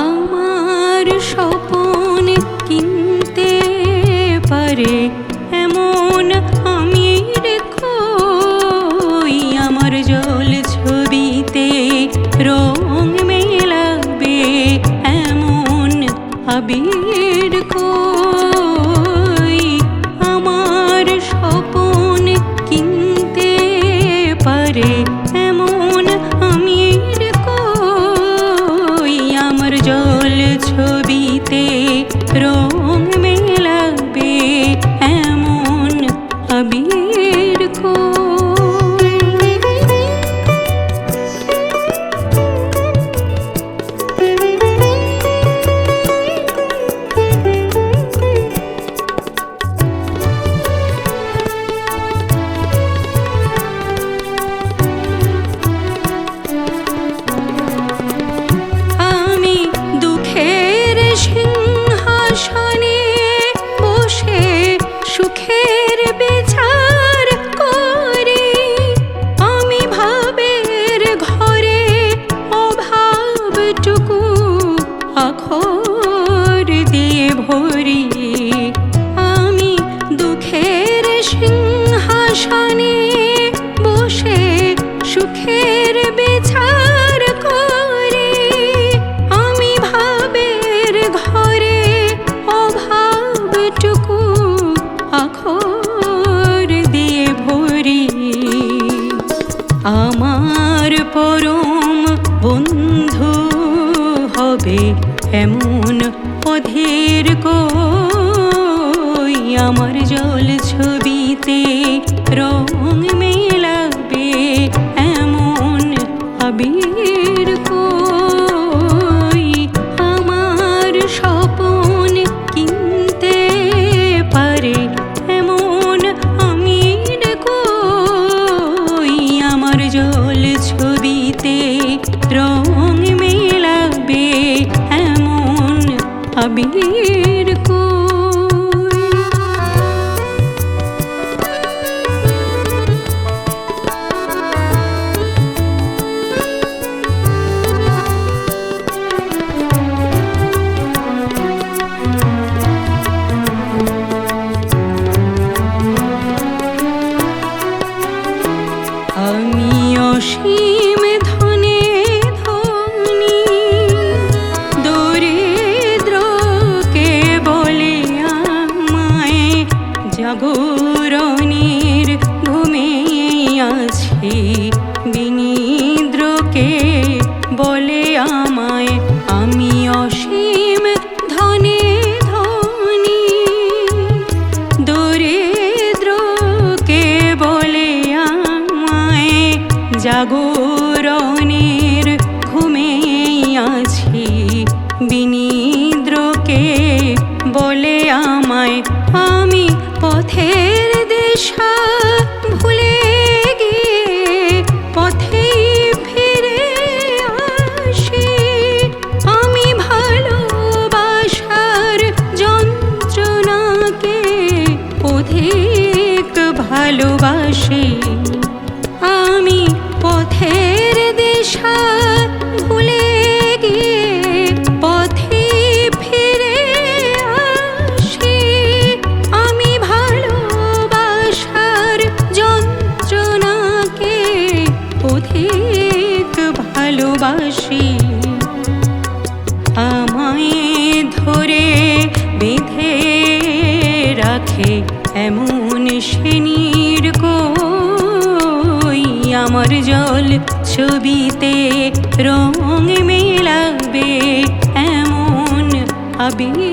আমার স্বপন কিনতে পারে। সিংহাসনে বসে সুখের বিচার আমি ভাবের অভাবটুকু আমি দুঃখের বসে সুখের পরম বন্ধু হবে এমন রং মেলাবে এমন আবির ভালোবাসি। আমায় ধরে বেঁধে রাখে এমন শ্রেণির কই আমার জল ছবিতে রং মেলাবে এমন আবির